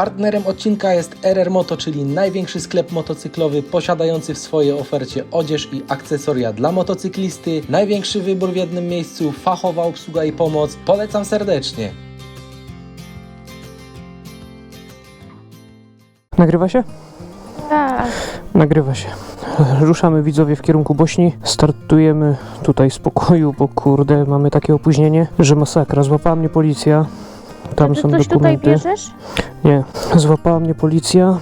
Partnerem odcinka jest RR Moto, czyli największy sklep motocyklowy posiadający w swojej ofercie odzież i akcesoria dla motocyklisty. Największy wybór w jednym miejscu, fachowa obsługa i pomoc. Polecam serdecznie. Nagrywa się? Tak. Nagrywa się. Ruszamy widzowie w kierunku Bośni. Startujemy tutaj z pokoju, bo kurde, mamy takie opóźnienie, że masakra. Złapała mnie policja. Tam Ty są coś tutaj dokumenty. bierzesz? Nie, złapała mnie policja.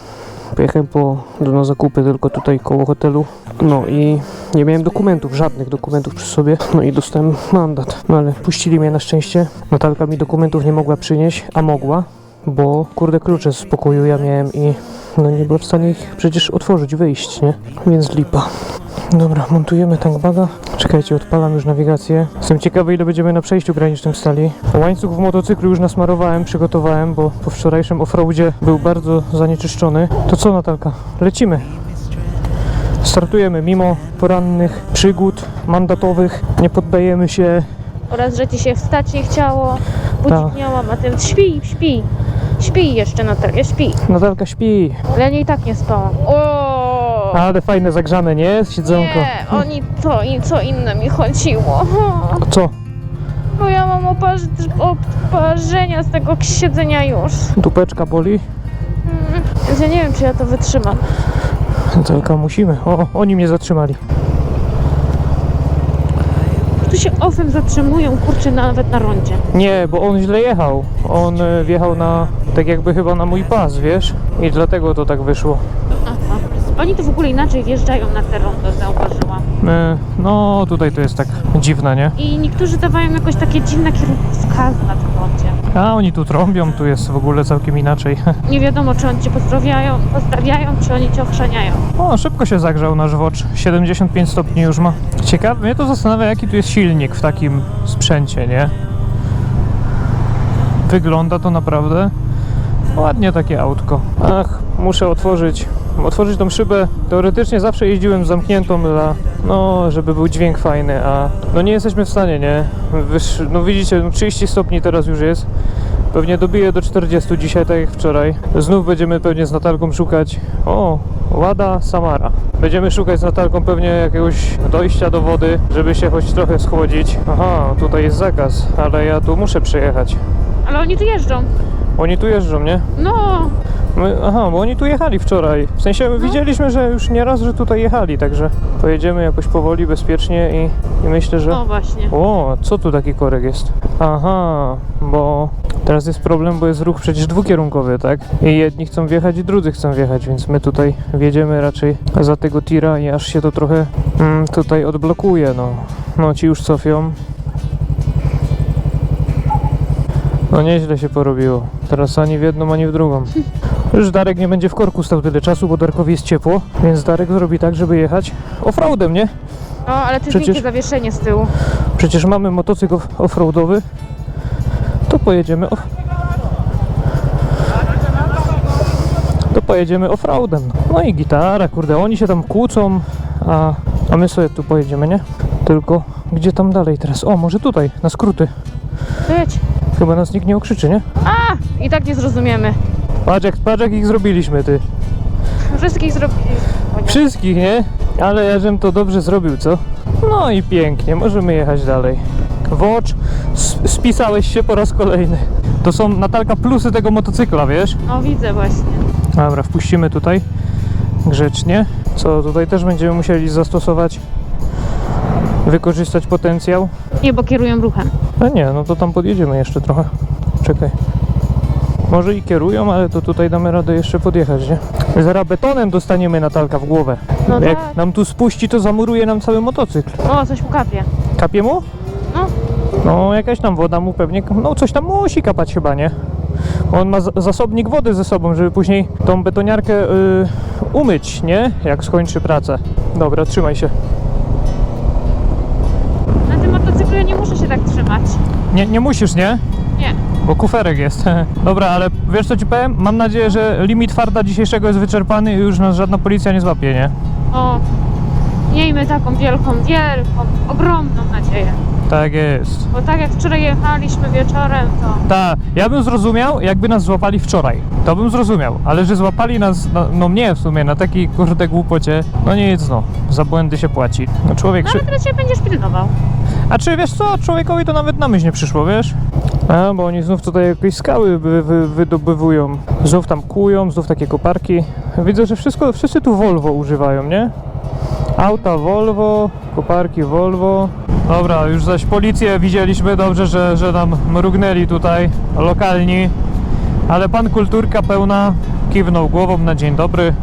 Pojechałem po, do, na zakupy tylko tutaj koło hotelu. No i nie miałem dokumentów, żadnych dokumentów przy sobie. No i dostałem mandat. No ale puścili mnie na szczęście. Natalka mi dokumentów nie mogła przynieść, a mogła, bo kurde klucze z pokoju ja miałem i no nie była w stanie ich przecież otworzyć, wyjść, nie? Więc lipa. Dobra, montujemy tankbaga. Czekajcie, odpalam już nawigację. Jestem ciekawy, ile będziemy na przejściu granicznym stali. Łańcuch w motocyklu już nasmarowałem, przygotowałem, bo po wczorajszym offroadzie był bardzo zanieczyszczony. To co, Natalka? Lecimy. Startujemy mimo porannych przygód mandatowych. Nie poddajemy się. Oraz, że ci się wstać nie chciało, budzić Tak. miałam, a ty śpi, śpi. Śpi jeszcze Natalia, śpi. Natalka śpi. Ale ja nie i tak nie spałam. O! Ale fajne zagrzane, nie? Siedzonko. Nie, oni to i co inne mi chodziło. Co? Bo ja mam oparz, oparzenia z tego siedzenia już. Dupeczka boli? Mm, Więc ja nie wiem, czy ja to wytrzymam. Natalka, musimy. O, oni mnie zatrzymali. Tu się ofem zatrzymują, kurczę, nawet na rondzie. Nie, bo on źle jechał. On e, wjechał na, tak jakby chyba na mój pas, wiesz? I dlatego to tak wyszło. Aha. Oni to w ogóle inaczej wjeżdżają na te rondo, zauważyłam. E, no, tutaj to jest tak dziwne, nie? I niektórzy dawają jakoś takie dziwne kierunkowskazy na tym rondzie. A oni tu trąbią, tu jest w ogóle całkiem inaczej. Nie wiadomo, czy oni cię pozdrawiają, pozdrawiają, czy oni cię ochrzaniają. O, szybko się zagrzał nasz wocz. 75 stopni już ma. Ciekawe, mnie to zastanawia, jaki tu jest silnik w takim sprzęcie, nie? Wygląda to naprawdę ładnie takie autko. Ach, muszę otworzyć, otworzyć tą szybę. Teoretycznie zawsze jeździłem zamkniętą dla, no, żeby był dźwięk fajny, a no nie jesteśmy w stanie, nie? No widzicie, no 30 stopni teraz już jest. Pewnie dobiję do 40 dzisiaj, tak jak wczoraj. Znów będziemy pewnie z Natalką szukać. O, Łada Samara. Będziemy szukać z Natalką pewnie jakiegoś dojścia do wody, żeby się choć trochę schłodzić. Aha, tutaj jest zakaz, ale ja tu muszę przejechać. Ale oni tu jeżdżą. Oni tu jeżdżą, nie? No, My, aha, bo oni tu jechali wczoraj. W sensie my widzieliśmy, że już nieraz, że tutaj jechali, także pojedziemy jakoś powoli, bezpiecznie i, i myślę, że... o właśnie. O, co tu taki korek jest? Aha, bo teraz jest problem, bo jest ruch przecież dwukierunkowy, tak? I jedni chcą wjechać i drudzy chcą wjechać, więc my tutaj wjedziemy raczej za tego tira i aż się to trochę mm, tutaj odblokuje, no. No ci już cofią. No nieźle się porobiło. Teraz ani w jedną, ani w drugą. Już Darek nie będzie w korku stał tyle czasu, bo Darkowi jest ciepło, więc Darek zrobi tak, żeby jechać offroadem, nie? O, ale to jest Przecież- zawieszenie z tyłu. Przecież mamy motocykl off- offroadowy, to pojedziemy off... To pojedziemy offroadem. No i gitara, kurde, oni się tam kłócą, a, a my sobie tu pojedziemy, nie? Tylko gdzie tam dalej teraz? O, może tutaj, na skróty. Jedź. Chyba nas nikt nie okrzyczy, nie? A! I tak nie zrozumiemy. Patrz jak, patrz jak ich zrobiliśmy, ty. Wszystkich zrobili. O nie. Wszystkich, nie? Ale ja żem to dobrze zrobił, co? No i pięknie, możemy jechać dalej. Watch, spisałeś się po raz kolejny. To są Natalka plusy tego motocykla, wiesz? No widzę właśnie. Dobra, wpuścimy tutaj grzecznie. Co tutaj też będziemy musieli zastosować, wykorzystać potencjał. Nie, bo kierują ruchem. A nie, no to tam podjedziemy jeszcze trochę. Czekaj. Może i kierują, ale to tutaj damy radę jeszcze podjechać, nie? Zaraz betonem dostaniemy Natalka w głowę. No Jak tak. nam tu spuści, to zamuruje nam cały motocykl. O, coś mu kapie. Kapie mu? No. No, jakaś tam woda mu pewnie, no coś tam musi kapać chyba, nie? On ma za- zasobnik wody ze sobą, żeby później tą betoniarkę y, umyć, nie? Jak skończy pracę. Dobra, trzymaj się. Ja nie muszę się tak trzymać. Nie, nie musisz, nie? Nie. Bo kuferek jest. Dobra, ale wiesz co ci powiem? Mam nadzieję, że limit farta dzisiejszego jest wyczerpany i już nas żadna policja nie złapie, nie? O, miejmy taką wielką, wielką, ogromną nadzieję. Tak jest. Bo tak jak wczoraj jechaliśmy wieczorem, to... Tak, ja bym zrozumiał, jakby nas złapali wczoraj. To bym zrozumiał, ale że złapali nas, no, no mnie w sumie, na takiej kurde głupocie, no nic no, za błędy się płaci. No człowiek... No Szy... ale teraz się będziesz pilnował. A czy wiesz co, człowiekowi to nawet na myśl nie przyszło, wiesz? A, bo oni znów tutaj jakieś skały wy, wy, wydobywują. Znów tam kują, znów takie koparki. Widzę, że wszystko, wszyscy tu Volvo używają, nie? Auta Volvo, koparki Volvo. Dobra, już zaś policję widzieliśmy, dobrze, że, że nam mrugnęli tutaj, lokalni. Ale pan kulturka pełna kiwnął głową na dzień dobry.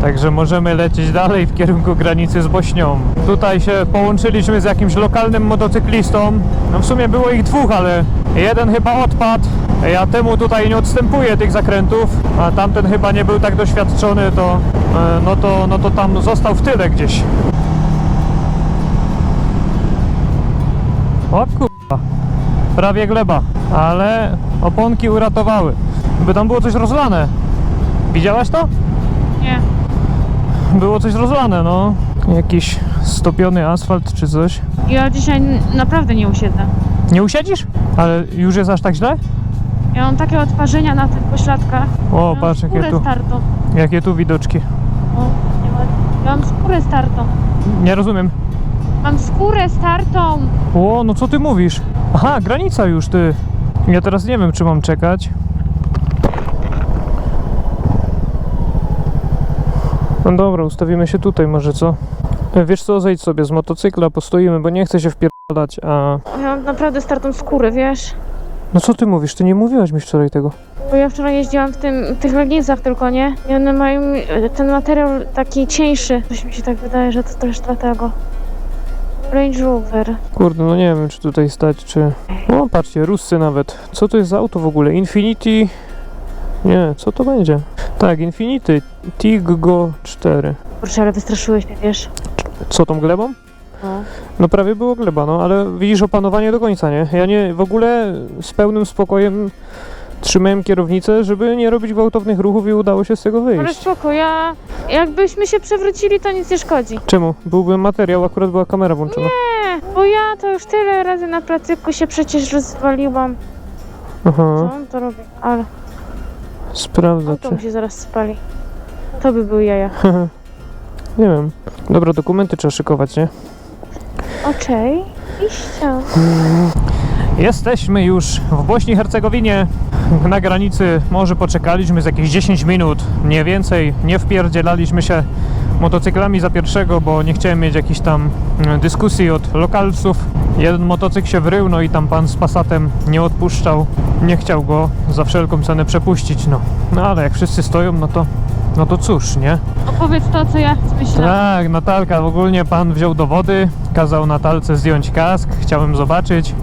Także możemy lecieć dalej w kierunku granicy z Bośnią. Tutaj się połączyliśmy z jakimś lokalnym motocyklistą. No w sumie było ich dwóch, ale jeden chyba odpadł. Ja temu tutaj nie odstępuję tych zakrętów, a tamten chyba nie był tak doświadczony, to e, no to, no to tam został w tyle gdzieś. O kurwa, prawie gleba, ale oponki uratowały. By tam było coś rozlane. Widziałaś to? Nie. Było coś rozlane, no. Jakiś stopiony asfalt czy coś. Ja dzisiaj naprawdę nie usiedzę. Nie usiedzisz? Ale już jest aż tak źle? Ja mam takie odparzenia na tych pośladkach. O, Ja patrz jakie tu, startą. jakie tu widoczki. O. Ja mam skórę startą. Nie rozumiem. Mam skórę startą. O, no co ty mówisz? Aha, granica już, ty. Ja teraz nie wiem, czy mam czekać. No dobra, ustawimy się tutaj może, co? E, Wiesz co, zejdź sobie z motocykla, postoimy, bo nie chcę się wpierdalać, a... Ja mam naprawdę startą skórę, wiesz? No co ty mówisz? Ty nie mówiłaś mi wczoraj tego. Bo ja wczoraj jeździłam w tym, tych leginsach tylko, nie? I one mają e, ten materiał taki cieńszy. Coś mi się tak wydaje, że to też dlatego. Range Rover. Kurde, no nie wiem, czy tutaj stać, czy... O, patrzcie, Ruscy nawet. Co to jest za auto w ogóle? Infinity... Nie, co to będzie? Tak, Infinity Tiggo 4. Kurczę, ale wystraszyłeś mnie, wiesz? Co tą glebą? No. No prawie było gleba, no ale widzisz opanowanie do końca, nie? Ja nie, w ogóle z pełnym spokojem trzymałem kierownicę, żeby nie robić gwałtownych ruchów i udało się z tego Ale wyjść. spoko, ja... Jakbyśmy się przewrócili, to nic nie szkodzi. Czemu? Byłby materiał, akurat była kamera włączona. Nie, bo ja to już tyle razy na placyku się przecież rozwaliłam. Co Aha, on to robi? Ale sprawdzę, auto czy... mi się zaraz spali. To by były jaja. Nie wiem. Dobra, dokumenty trzeba szykować, nie? Okej. Iścia. Jesteśmy już w Bośni i Hercegowinie. Na granicy może poczekaliśmy z jakieś 10 minut, nie więcej. Nie wpierdzielaliśmy się motocyklami za pierwszego, bo nie chciałem mieć jakichś tam mm, dyskusji od lokalców. Jeden motocykl się wrył, no i tam pan z Passatem nie odpuszczał. Nie chciał go za wszelką cenę przepuścić, no. No ale jak wszyscy stoją, no to, no to cóż, nie? Opowiedz to, co ja myślałam. Tak, Natalka, ogólnie pan wziął dowody, kazał Natalce zdjąć kask, chciałem zobaczyć.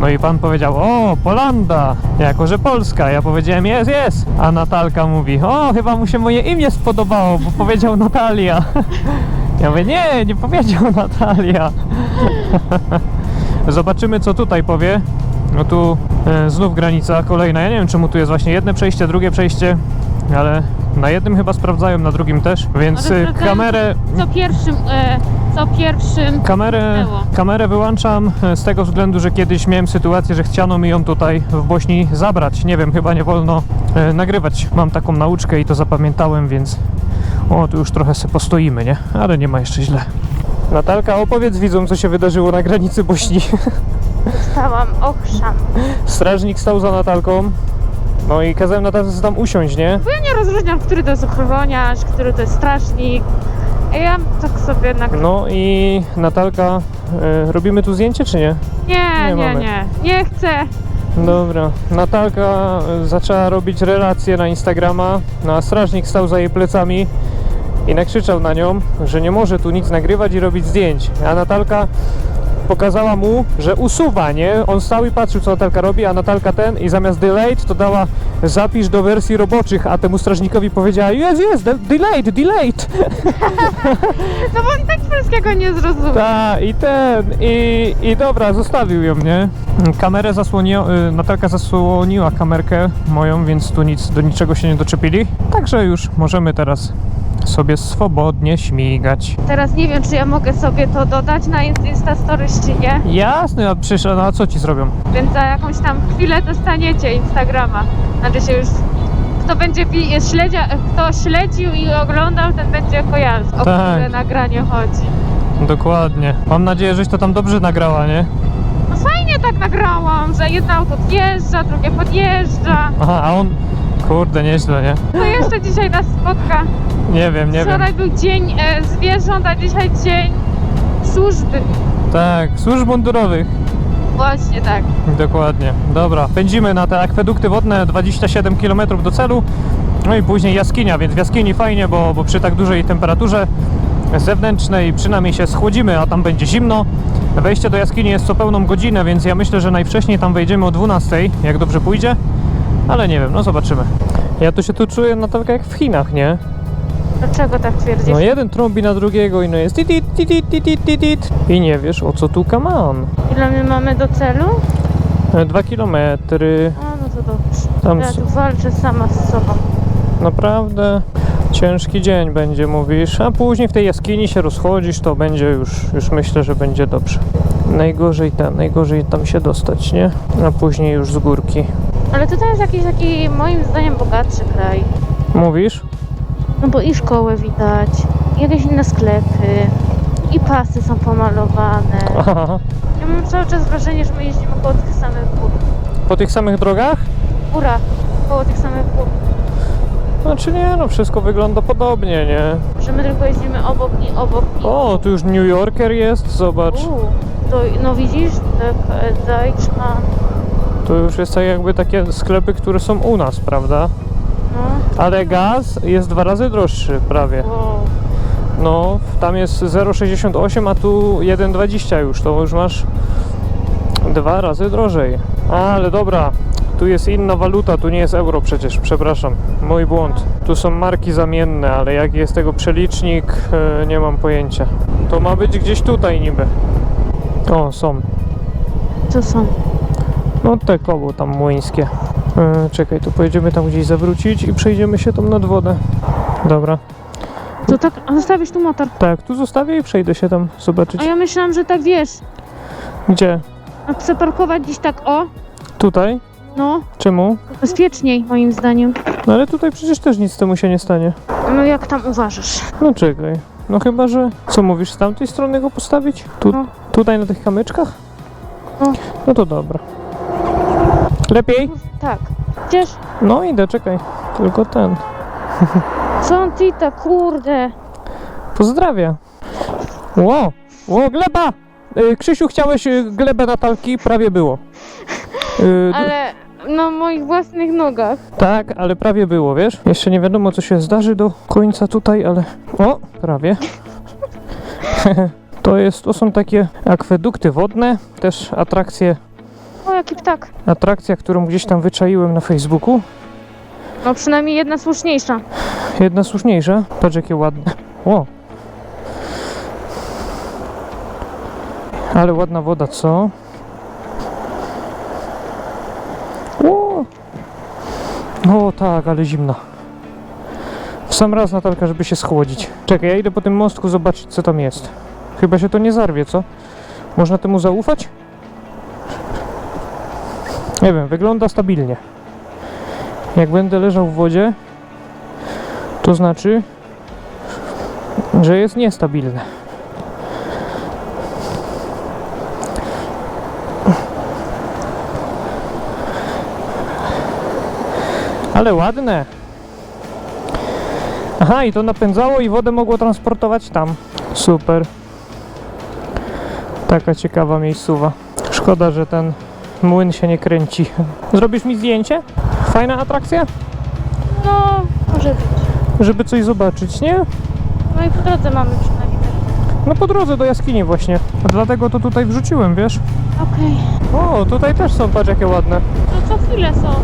No i pan powiedział, o, Polanda, jako że Polska. Ja powiedziałem, jest, jest. A Natalka mówi, o, chyba mu się moje imię spodobało, bo powiedział Natalia. Ja mówię, nie, nie powiedział Natalia. Zobaczymy, co tutaj powie. No tu e, znów granica kolejna. Ja nie wiem, czemu tu jest właśnie jedno przejście, drugie przejście, ale na jednym chyba sprawdzają, na drugim też, więc Ale e, kamerę, Co pierwszym, e, co pierwszym Kamerę, Było. kamerę wyłączam e, z tego względu, że kiedyś miałem sytuację, że chciano mi ją tutaj w Bośni zabrać. Nie wiem, chyba nie wolno e, nagrywać. Mam taką nauczkę i to zapamiętałem, więc o, tu już trochę se postoimy, nie? Ale nie ma jeszcze źle. Natalka, opowiedz widzom, co się wydarzyło na granicy Bośni. stałam, ochrzan. Strażnik stał za Natalką, no i kazałem Natalce tam usiąść, nie? Bo ja nie rozróżniam, który to jest ochroniarz, który to jest strażnik. Ja tak sobie nagrywam. No i Natalka, e, robimy tu zdjęcie, czy nie? Nie, nie nie, mamy. nie. Nie chcę. Dobra. Natalka y, zaczęła robić relacje na Instagrama, no a strażnik stał za jej plecami i nakrzyczał na nią, że nie może tu nic nagrywać i robić zdjęć. A Natalka pokazała mu, że usuwa, nie? On stał i patrzył, co Natalka robi, a Natalka ten i zamiast delayed to dała zapisz do wersji roboczych, a temu strażnikowi powiedziała jest, jest, de- delayed, delayed. No bo on tak polskiego nie zrozumie. Ta, i ten, i, i dobra, zostawił ją, nie? Kamerę zasłoniła, y, Natalka zasłoniła kamerkę moją, więc tu nic, do niczego się nie doczepili. Także już możemy teraz sobie swobodnie śmigać. Teraz nie wiem, czy ja mogę sobie to dodać na Insta Stories, czy nie. Jasne, a przecież, no a co ci zrobią? Więc za jakąś tam chwilę dostaniecie Instagrama. Znaczy się już... Kto będzie śledzia, kto śledził i oglądał, ten będzie kojarzył, o Tak. które nagranie chodzi. Dokładnie. Mam nadzieję, żeś to tam dobrze nagrała, nie? No fajnie tak nagrałam, że jedno auto odjeżdża, drugie podjeżdża. Aha, a on... Kurde, nieźle, nie? To jeszcze dzisiaj nas spotka. Nie wiem, nie wiem. Wczoraj był dzień e, zwierząt, a dzisiaj dzień służby. Tak, służb mundurowych. Właśnie tak. Dokładnie. Dobra, pędzimy na te akwedukty wodne 27 km do celu. No i później jaskinia, więc w jaskini fajnie, bo, bo przy tak dużej temperaturze zewnętrznej przynajmniej się schłodzimy, a tam będzie zimno. Wejście do jaskini jest co pełną godzinę, więc ja myślę, że najwcześniej tam wejdziemy o 12, jak dobrze pójdzie. Ale nie wiem, no zobaczymy. Ja tu się tu czuję na tak jak w Chinach, nie? Dlaczego tak twierdzisz? No jeden trąbi na drugiego i no jest tit, tit, tit, tit, tit, tit, tit. I nie wiesz o co tu kaman. Ile my mamy do celu? E, Dwa kilometry. A no to dobrze. Tam Ja tu walczę sama z sobą. Naprawdę ciężki dzień będzie, mówisz, a później w tej jaskini się rozchodzisz, to będzie już, już myślę, że będzie dobrze. Najgorzej ten, najgorzej tam się dostać, nie? A później już z górki. Ale tutaj jest jakiś taki, moim zdaniem, bogatszy kraj. Mówisz? No bo i szkołę widać, i jakieś inne sklepy, i pasy są pomalowane. Aha. Ja mam cały czas wrażenie, że my jeździmy koło tych samych gór. Po tych samych drogach? Góra, koło tych samych gór. Znaczy nie, no wszystko wygląda podobnie, nie? Że my tylko jeździmy obok i obok i O, tu już New Yorker jest, zobacz. U, to, no widzisz, tak, e, Deutschland, Tu już jest tak jakby takie sklepy, które są u nas, prawda? no, Ale gaz jest dwa razy droższy prawie. wow. No, tam jest 0,68, a tu 1,20 już, to już masz dwa razy drożej. Ale dobra, tu jest inna waluta, tu nie jest euro przecież, przepraszam, mój błąd. Tu są marki zamienne, ale jaki jest tego przelicznik, e, nie mam pojęcia. To ma być gdzieś tutaj niby. O, są. Co są? No te koło tam młyńskie. E, czekaj, tu pojedziemy tam gdzieś zawrócić i przejdziemy się tam nad wodę. Dobra. To tak, a zostawisz tu motor. Tak, tu zostawię i przejdę się tam zobaczyć. A ja myślałam, że tak wiesz, Gdzie? no chcę parkować gdzieś tak o, Tutaj? no, Czemu? bezpieczniej moim zdaniem. No ale tutaj przecież też nic temu się nie stanie. No jak tam uważasz? No czekaj. No chyba, że... Co mówisz, z tamtej strony go postawić? Tu, No. Tutaj na tych kamyczkach? No. No to dobra. Lepiej? Tak. Gdzież? No idę, czekaj. Tylko ten. Co on tita, kurde. Pozdrawia. Ło! Ło, gleba! Y, Krzysiu, chciałeś y, glebę Natalki? Prawie było. Y, Ale na moich własnych nogach. Tak, ale prawie było, wiesz? Jeszcze nie wiadomo, co się zdarzy do końca tutaj, ale... O, prawie. to, jest, to są takie akwedukty wodne, też atrakcje, O, jaki ptak. atrakcja, którą gdzieś tam wyczaiłem na Facebooku. No przynajmniej jedna słuszniejsza. Jedna słuszniejsza. Patrz, jakie ładne. O! Ale ładna woda, co? O! No tak, ale zimna. W sam raz, Natalka, żeby się schłodzić. Czekaj, ja idę po tym mostku zobaczyć, co tam jest. Chyba się to nie zarwie, co? Można temu zaufać? Nie wiem, wygląda stabilnie. Jak będę leżał w wodzie, to znaczy, że jest niestabilne. Ale ładne. Aha, i to napędzało i wodę mogło transportować tam. Super. Taka ciekawa miejscowa. Szkoda, że ten młyn się nie kręci. Zrobisz mi zdjęcie? Fajna atrakcja? No, może być. Żeby coś zobaczyć, nie? No i po drodze mamy przynajmniej. No po drodze do jaskini właśnie. Dlatego to tutaj wrzuciłem, wiesz? Okej. O, tutaj też są, patrz jakie ładne. No co chwilę są.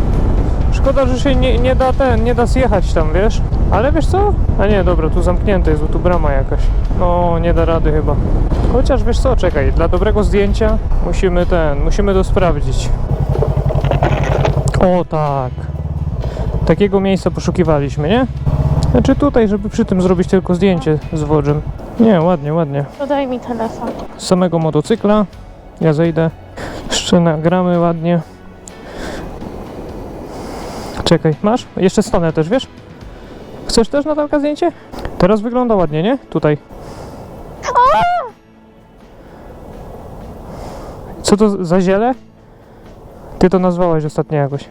Szkoda, że się nie, nie da ten, nie da zjechać tam, wiesz? Ale wiesz co? A nie, dobra, tu zamknięte jest, bo tu brama jakaś. No, nie da rady chyba. Chociaż wiesz co, czekaj, dla dobrego zdjęcia musimy ten, musimy to sprawdzić. O tak. Takiego miejsca poszukiwaliśmy, nie? Znaczy tutaj, żeby przy tym zrobić tylko zdjęcie z wodzem. Nie, ładnie, ładnie. To daj mi telefon. Z samego motocykla. Ja zejdę. Jeszcze nagramy ładnie. Czekaj, masz? Jeszcze stanę też, wiesz? Chcesz też Natalka zdjęcie? Teraz wygląda ładnie, nie? Tutaj. Co to za ziele? Ty to nazwałaś ostatnio jakoś.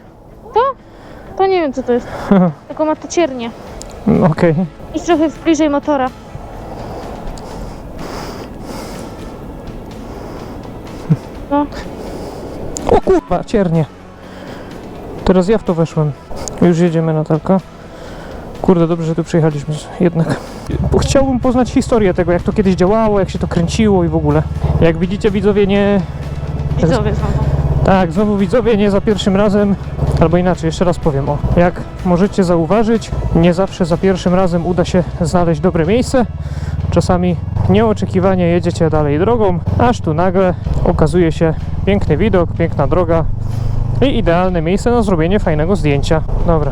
To nie wiem co to jest. Tylko ma to ciernie. No, Okej. Idź trochę bliżej motora. No, O kurwa, ciernie. Teraz ja w to weszłem. Już jedziemy, Natalka. Kurde, dobrze, że tu przyjechaliśmy jednak. Bo Chciałbym poznać historię tego, jak to kiedyś działało, jak się to kręciło i w ogóle. Jak widzicie, widzowie, nie... widzowie znowu. Tak, znowu widzowie, nie za pierwszym razem. Albo inaczej, jeszcze raz powiem o. Jak możecie zauważyć, nie zawsze za pierwszym razem uda się znaleźć dobre miejsce. Czasami nieoczekiwanie jedziecie dalej drogą, aż tu nagle okazuje się piękny widok, piękna droga i idealne miejsce na zrobienie fajnego zdjęcia. Dobra,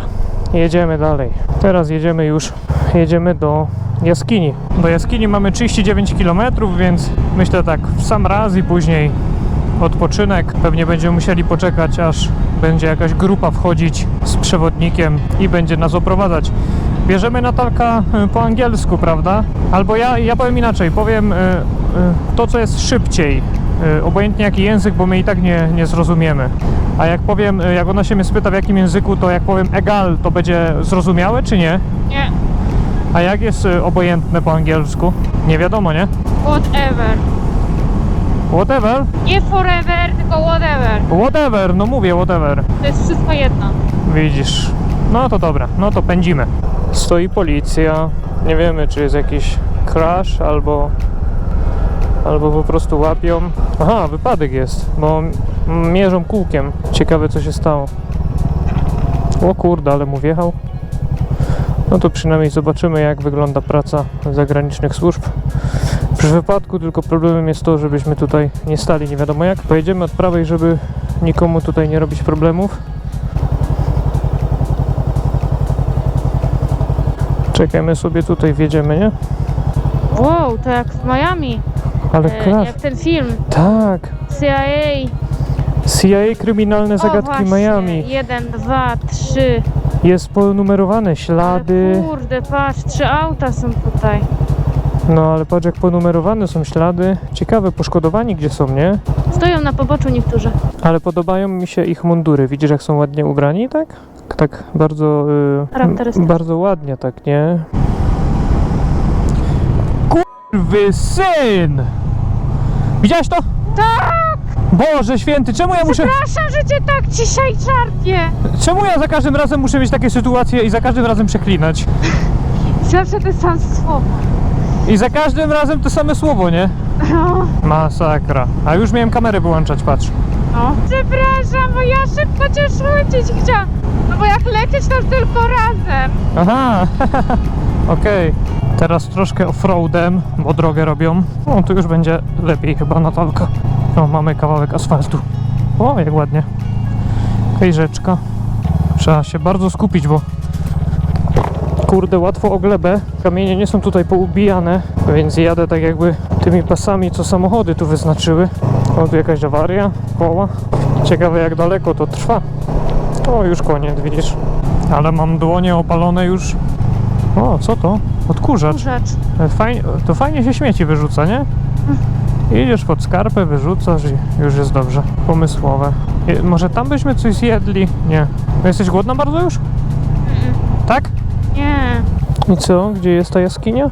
jedziemy dalej. Teraz jedziemy już, jedziemy do jaskini. Do jaskini mamy 39 km, więc myślę tak w sam raz i później odpoczynek. Pewnie będziemy musieli poczekać, aż będzie jakaś grupa wchodzić z przewodnikiem i będzie nas oprowadzać. Bierzemy Natalka y, po angielsku, prawda? Albo ja, ja powiem inaczej, powiem y, y, to, co jest szybciej. Y, obojętnie jaki język, bo my i tak nie, nie zrozumiemy. A jak powiem, y, jak ona się mnie spyta w jakim języku, to jak powiem egal, to będzie zrozumiałe czy nie? Nie. A jak jest y, obojętne po angielsku? Nie wiadomo, nie? Whatever. Whatever? Nie forever, tylko whatever. Whatever, no mówię whatever. To jest wszystko jedno. Widzisz. No to dobra, no to pędzimy. Stoi policja. Nie wiemy, czy jest jakiś crash albo. Albo po prostu łapią. Aha, wypadek jest, bo mierzą kółkiem. Ciekawe, co się stało. O kurde, ale mu wjechał. No to przynajmniej zobaczymy, jak wygląda praca zagranicznych służb. W wypadku tylko problemem jest to, żebyśmy tutaj nie stali nie wiadomo jak. Pojedziemy od prawej, żeby nikomu tutaj nie robić problemów. Czekajmy sobie tutaj, wjedziemy, nie? Wow, to jak w Miami. Ale E, jak ten film. Tak. CIA. CIA Kryminalne o, Zagadki właśnie. Miami. Jeden, dwa, trzy. Jest ponumerowane, ślady. Kurde, patrz, trzy auta są tutaj. No ale patrz jak ponumerowane są ślady. Ciekawe, poszkodowani gdzie są, nie? Stoją na poboczu niektórzy. Ale podobają mi się ich mundury. Widzisz jak są ładnie ubrani, tak? Tak bardzo... Y, bardzo ładnie, tak, nie? Kurwy syn! Widziałeś to? Tak! Boże święty, czemu ja muszę... Przepraszam, że cię tak dzisiaj czarpię. Czemu ja za każdym razem muszę mieć takie sytuacje i za każdym razem przeklinać? Zawsze te sam słowo. I za każdym razem to same słowo, nie? No, Masakra. A już miałem kamerę wyłączać, patrz. no. Przepraszam, bo ja szybko cię szłycić chciałam. No bo jak lecieć, to tylko razem. Aha, okej. Teraz troszkę offroadem, bo drogę robią. O, tu już będzie lepiej chyba Natalka. O, mamy kawałek asfaltu. O, jak ładnie. Okej, rzeczka. Trzeba się bardzo skupić, bo kurde, łatwo o glebę. Kamienie nie są tutaj poubijane, więc jadę tak jakby tymi pasami, co samochody tu wyznaczyły. O, tu jakaś awaria, koła. Ciekawe jak daleko to trwa. O, już koniec, widzisz. Ale mam dłonie opalone już. O, co to? Odkurzacz. Rzecz. Fajnie, to fajnie się śmieci wyrzuca, nie? Idziesz pod skarpę, wyrzucasz i już jest dobrze. Pomysłowe. Je- Może tam byśmy coś zjedli? Nie. No jesteś głodna bardzo już? Tak? Nie. I co? Gdzie jest ta jaskinia?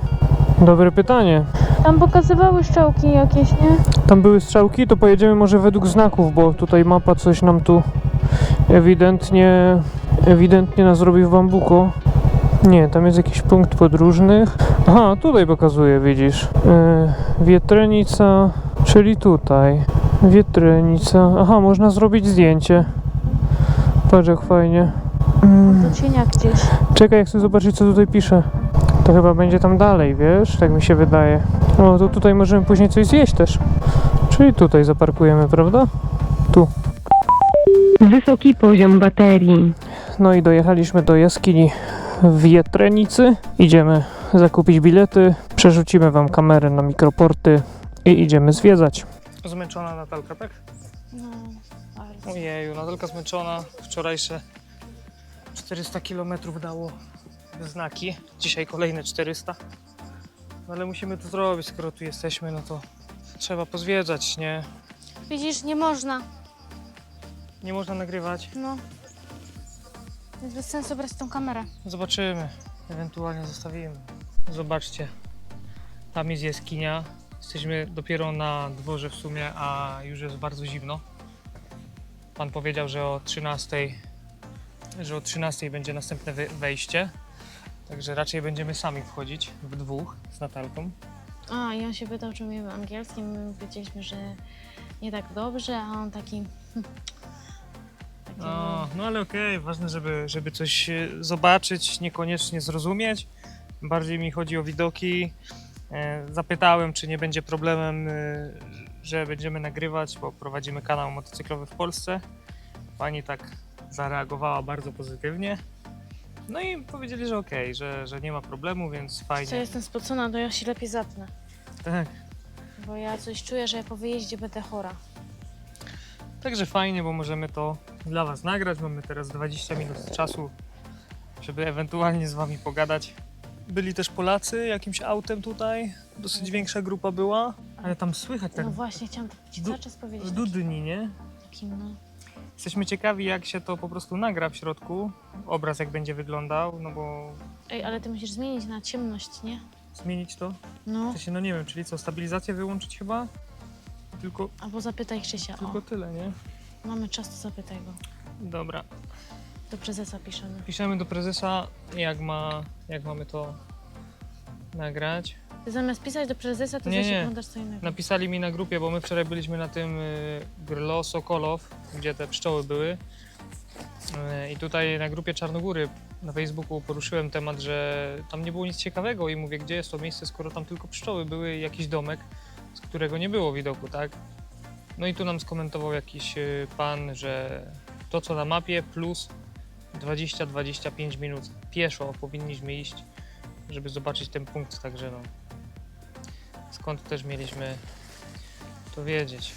Dobre pytanie. Tam pokazywały szczałki jakieś, nie? Tam były strzałki, to pojedziemy może według znaków, bo tutaj mapa coś nam tu ewidentnie ewidentnie nas robi w bambuko. Nie, tam jest jakiś punkt podróżnych. Aha, tutaj pokazuje, widzisz. Yy, Wietrzenica, czyli tutaj. Wietrzenica. Aha, można zrobić zdjęcie. Patrz jak fajnie. Mm. Do cienia gdzieś. Czekaj, jak chcę zobaczyć, co tutaj pisze. To chyba będzie tam dalej, wiesz? Tak mi się wydaje. O, to tutaj możemy później coś zjeść też. Czyli tutaj zaparkujemy, prawda? Tu. Wysoki poziom baterii. No i dojechaliśmy do jaskini w Jetrenicy. Idziemy zakupić bilety, przerzucimy Wam kamerę na mikroporty i idziemy zwiedzać. Zmęczona Natalka, tak? No, bardzo. Ojeju, Natalka zmęczona. Wczorajsze 400 km dało znaki. Dzisiaj kolejne 400. No ale musimy to zrobić, skoro tu jesteśmy, no to trzeba pozwiedzać, nie? Widzisz, nie można. Nie można nagrywać. No. Jest bez sensu brać tą kamerę. Zobaczymy, ewentualnie zostawimy. Zobaczcie, tam jest jaskinia. Jesteśmy dopiero na dworze w sumie, a już jest bardzo zimno. Pan powiedział, że o 13, że o 13 będzie następne we- wejście. Także raczej będziemy sami wchodzić w dwóch z Natalką. A, i on się pytał, czy umiemy angielski. My powiedzieliśmy, że nie tak dobrze, a on taki... No, no ale okej, ważne, żeby, żeby coś e, zobaczyć, niekoniecznie zrozumieć. Bardziej mi chodzi o widoki. E, Zapytałem, czy nie będzie problemem, e, że będziemy nagrywać, bo prowadzimy kanał motocyklowy w Polsce. Pani tak zareagowała bardzo pozytywnie. No i powiedzieli, że okej, że, że nie ma problemu, więc Co fajnie. jestem spocona, to ja się lepiej zapnę. Tak. Bo ja coś czuję, że ja po wyjeździe będę chora. Także fajnie, bo możemy to dla Was nagrać. Mamy teraz 20 minut czasu, żeby ewentualnie z Wami pogadać. Byli też Polacy jakimś autem tutaj. Dosyć większa grupa była, ale tam słychać tak No właśnie, chciałam Ci cały czas powiedzieć. dudni, nie? Takim, no. Jesteśmy ciekawi, jak się to po prostu nagra w środku. Obraz jak będzie wyglądał, no bo Ej, ale Ty musisz zmienić na ciemność, nie? zmienić to. No. W sensie, no nie wiem, czyli co, stabilizację wyłączyć chyba? Tylko, Albo zapytaj Krzysia. O, tylko tyle, nie? mamy czas, to zapytaj go. Dobra. Do prezesa piszemy. Piszemy do prezesa, jak, ma, jak mamy to nagrać. Ty zamiast pisać do prezesa, to Nie, coś nie. oglądasz co innego. Napisali mi na grupie, bo my wczoraj byliśmy na tym y, Grlo Sokolow, gdzie te pszczoły były. Y, I tutaj na grupie Czarnogóry na Facebooku poruszyłem temat, że tam nie było nic ciekawego i mówię, gdzie jest to miejsce, skoro tam tylko pszczoły były i jakiś domek, z którego nie było widoku, tak? No i tu nam skomentował jakiś y, pan, że to co na mapie plus 20-25 minut pieszo powinniśmy iść, żeby zobaczyć ten punkt, także no skąd też mieliśmy to wiedzieć.